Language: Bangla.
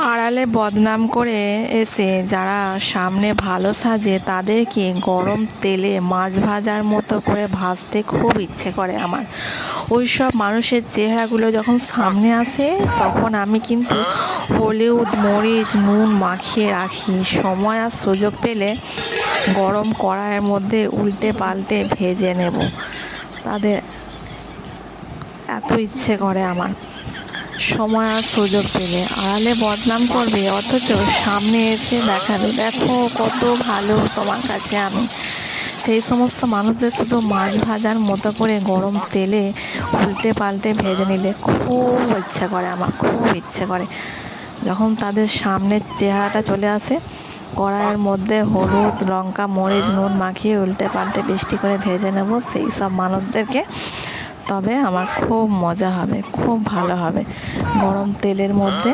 আড়ালে বদনাম করে এসে যারা সামনে ভালো সাজে, তাদেরকে গরম তেলে মাছ ভাজার মতো করে ভাজতে খুব ইচ্ছে করে আমার। ওই সব মানুষের চেহারাগুলো যখন সামনে আসে, তখন আমি কিন্তু হলুদ, মরিচ, নুন মাখিয়ে রাখি। সময় আর সুযোগ পেলে গরম কড়াইয়ের মধ্যে উল্টে পাল্টে ভেজে নেব। তাদের এত ইচ্ছে করে আমার। সময় আর সুযোগ পেলে। আড়ালে বদনাম করবে, অথচ সামনে এসে দেখাবে, দেখো কত ভালো তোমার কাছে আমি। সেই সমস্ত মানুষদের শুধু মাছ ভাজার মতো করে গরম তেলে উল্টে পাল্টে ভেজে নিলে খুব ইচ্ছে করে আমার, খুব ইচ্ছে করে। যখন তাদের সামনের চেহারাটা চলে আসে, কড়াইয়ের মধ্যে হলুদ, লঙ্কা, মরিচ, নুন মাখিয়ে উল্টে পাল্টে বৃষ্টি করে ভেজে নেব সেই সব মানুষদেরকে। তবে আমার খুব মজা হবে খুব ভালো হবে। গরম তেলের মধ্যে